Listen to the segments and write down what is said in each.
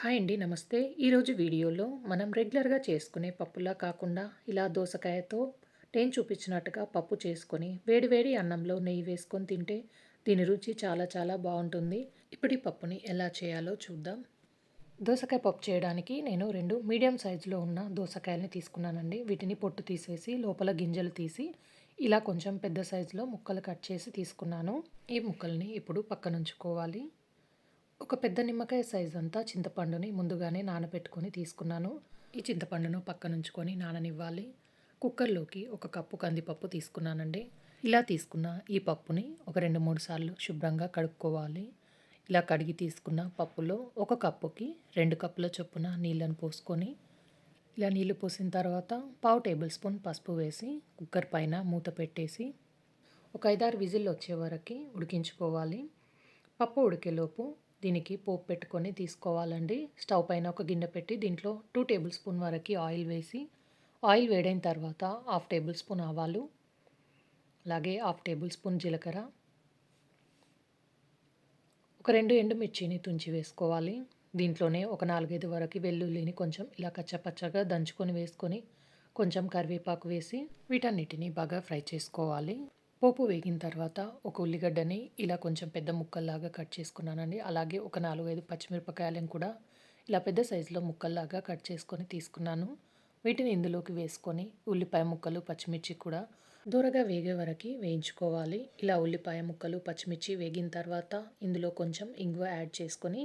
Hi అండి నమస్తే. ఈరోజు వీడియోలో మనం రెగ్యులర్గా చేసుకునే పప్పులా కాకుండా ఇలా దోసకాయతో నేను చూపించినట్టుగా పప్పు చేసుకొని వేడివేడి అన్నంలో నెయ్యి వేసుకొని తింటే దీని రుచి చాలా చాలా బాగుంటుంది. ఇప్పుడు ఈ పప్పుని ఎలా చేయాలో చూద్దాం. దోసకాయ పప్పు చేయడానికి నేను రెండు మీడియం సైజులో ఉన్న దోసకాయల్ని తీసుకున్నానండి. వీటిని పొట్టు తీసేసి లోపల గింజలు తీసి ఇలా కొంచెం పెద్ద సైజులో ముక్కలు కట్ చేసి తీసుకున్నాను. ఈ ముక్కల్ని ఇప్పుడు పక్కనుంచుకోవాలి. ఒక పెద్ద నిమ్మకాయ సైజ్ అంతా చింతపండుని ముందుగానే నానబెట్టుకొని తీసుకున్నాను. ఈ చింతపండును పక్కనుంచుకొని నాననివ్వాలి. కుక్కర్లోకి ఒక కప్పు కందిపప్పు తీసుకున్నానండి. ఇలా తీసుకున్న ఈ పప్పుని ఒక రెండు మూడు సార్లు శుభ్రంగా కడుక్కోవాలి. ఇలా కడిగి తీసుకున్న పప్పులో ఒక కప్పుకి రెండు కప్పుల చొప్పున నీళ్ళను పోసుకొని ఇలా నీళ్ళు పోసిన తర్వాత పావు టేబుల్ స్పూన్ పసుపు వేసి కుక్కర్ పైన మూత పెట్టేసి ఒక ఐదారు విజిల్ వచ్చే వరకు ఉడికించుకోవాలి. పప్పు ఉడికేలోపు దీనికి పోపు పెట్టుకొని తీసుకోవాలండి. స్టవ్ పైన ఒక గిన్నె పెట్టి దీంట్లో టూ టేబుల్ స్పూన్ వరకు ఆయిల్ వేసి ఆయిల్ వేడైన తర్వాత హాఫ్ టేబుల్ స్పూన్ ఆవాలు అలాగే హాఫ్ టేబుల్ స్పూన్ జీలకర్ర ఒక రెండు ఎండుమిర్చిని తుంచి వేసుకోవాలి. దీంట్లోనే ఒక నాలుగైదు వరకు వెల్లుల్లిని కొంచెం ఇలా కచ్చపచ్చగా దంచుకొని వేసుకొని కొంచెం కరివేపాకు వేసి వీటన్నిటిని బాగా ఫ్రై చేసుకోవాలి. పోపు వేగిన తర్వాత ఒక ఉల్లిగడ్డని ఇలా కొంచెం పెద్ద ముక్కల్లాగా కట్ చేసుకున్నానండి. అలాగే ఒక నాలుగైదు పచ్చిమిరపకాయలను కూడా ఇలా పెద్ద సైజులో ముక్కల్లాగా కట్ చేసుకొని తీసుకున్నాను. వీటిని ఇందులోకి వేసుకొని ఉల్లిపాయ ముక్కలు పచ్చిమిర్చి కూడా దూరగా వేగే వరకు వేయించుకోవాలి. ఇలా ఉల్లిపాయ ముక్కలు పచ్చిమిర్చి వేగిన తర్వాత ఇందులో కొంచెం ఇంగువ యాడ్ చేసుకొని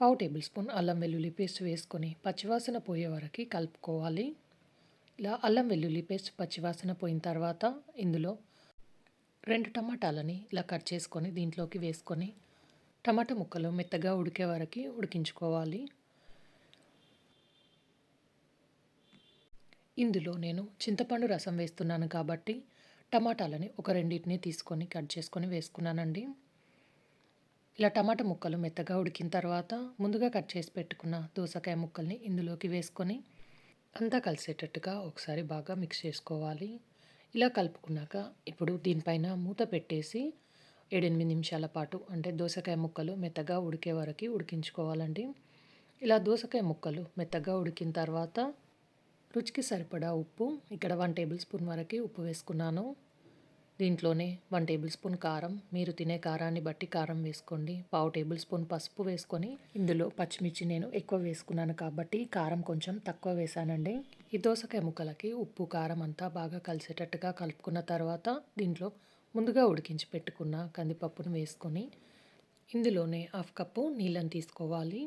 పావు టేబుల్ స్పూన్ అల్లం వెల్లుల్లి పేస్ట్ వేసుకొని పచ్చివాసన పోయే వరకు కలుపుకోవాలి. ఇలా అల్లం వెల్లుల్లి పేస్ట్ పచ్చివాసన పోయిన తర్వాత ఇందులో రెండు టమాటాలని ఇలా కట్ చేసుకొని దీంట్లోకి వేసుకొని టమాటా ముక్కలు మెత్తగా ఉడికే వరకు ఉడికించుకోవాలి. ఇందులో నేను చింతపండు రసం వేస్తున్నాను కాబట్టి టమాటాలని ఒక రెండింటిని తీసుకొని కట్ చేసుకొని వేసుకున్నానండి. ఇలా టమాటా ముక్కలు మెత్తగా ఉడికిన తర్వాత ముందుగా కట్ చేసి పెట్టుకున్న దోసకాయ ముక్కల్ని ఇందులోకి వేసుకొని అంతా కలిసేటట్టుగా ఒకసారి బాగా మిక్స్ చేసుకోవాలి. ఇలా కలుపుకున్నాక ఇప్పుడు దీనిపైన మూత పెట్టేసి ఏడెనిమిది నిమిషాల పాటు అంటే దోసకాయ ముక్కలు మెత్తగా ఉడికే వరకు ఉడికించుకోవాలండి. ఇలా దోసకాయ ముక్కలు మెత్తగా ఉడికిన తర్వాత రుచికి సరిపడా ఉప్పు ఇక్కడ వన్ టేబుల్ స్పూన్ వరకు ఉప్పు వేసుకున్నాను. దీంట్లోనే వన్ టేబుల్ స్పూన్ కారం మీరు తినే కారాన్ని బట్టి కారం వేసుకోండి. పావు టేబుల్ స్పూన్ పసుపు వేసుకొని ఇందులో పచ్చిమిర్చి నేను ఎక్కువ వేసుకున్నాను కాబట్టి కారం కొంచెం తక్కువ వేసానండి. ఈ దోసకాయ ముక్కలకి ఉప్పు కారం అంతా బాగా కలిసేటట్టుగా కలుపుకున్న తర్వాత దీంట్లో ముందుగా ఉడికించి పెట్టుకున్న కందిపప్పును వేసుకొని ఇందులోనే హాఫ్ కప్పు నీళ్ళని తీసుకోవాలి.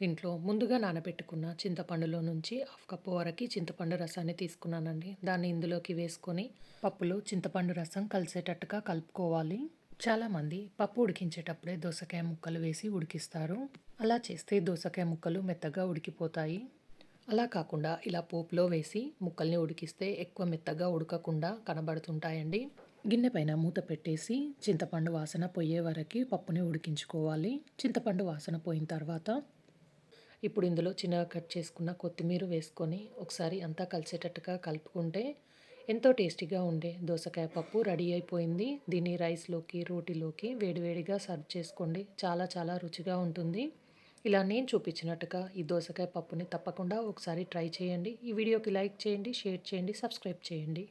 దీంట్లో ముందుగా నానబెట్టుకున్న చింతపండులో నుంచి హాఫ్ కప్పు వరకు చింతపండు రసాన్ని తీసుకున్నానండి. దాన్ని ఇందులోకి వేసుకొని పప్పులో చింతపండు రసం కలిసేటట్టుగా కలుపుకోవాలి. చాలామంది పప్పు ఉడికించేటప్పుడే దోసకాయ ముక్కలు వేసి ఉడికిస్తారు. అలా చేస్తే దోసకాయ ముక్కలు మెత్తగా ఉడికిపోతాయి. అలా కాకుండా ఇలా పోపులో వేసి ముక్కల్ని ఉడికిస్తే ఎక్కువ మెత్తగా ఉడకకుండా కనబడుతుంటాయండి. గిన్నె పైన మూత పెట్టేసి చింతపండు వాసన పోయే వరకు పప్పుని ఉడికించుకోవాలి. చింతపండు వాసన పోయిన తర్వాత ఇప్పుడు ఇందులో చిన్నగా కట్ చేసుకున్న కొత్తిమీర వేసుకొని ఒకసారి అంతా కలిసేటట్టుగా కలుపుకుంటే ఎంతో టేస్టీగా ఉండే దోసకాయ పప్పు రెడీ అయిపోయింది. దీన్ని రైస్లోకి రోటీలోకి వేడివేడిగా సర్వ్ చేసుకోండి. చాలా చాలా రుచిగా ఉంటుంది. ఇలా నేను చూపించినట్టుగా ఈ దోసకాయ పప్పుని తప్పకుండా ఒకసారి ట్రై చేయండి. ఈ వీడియోకి లైక్ చేయండి షేర్ చేయండి సబ్స్క్రైబ్ చేయండి.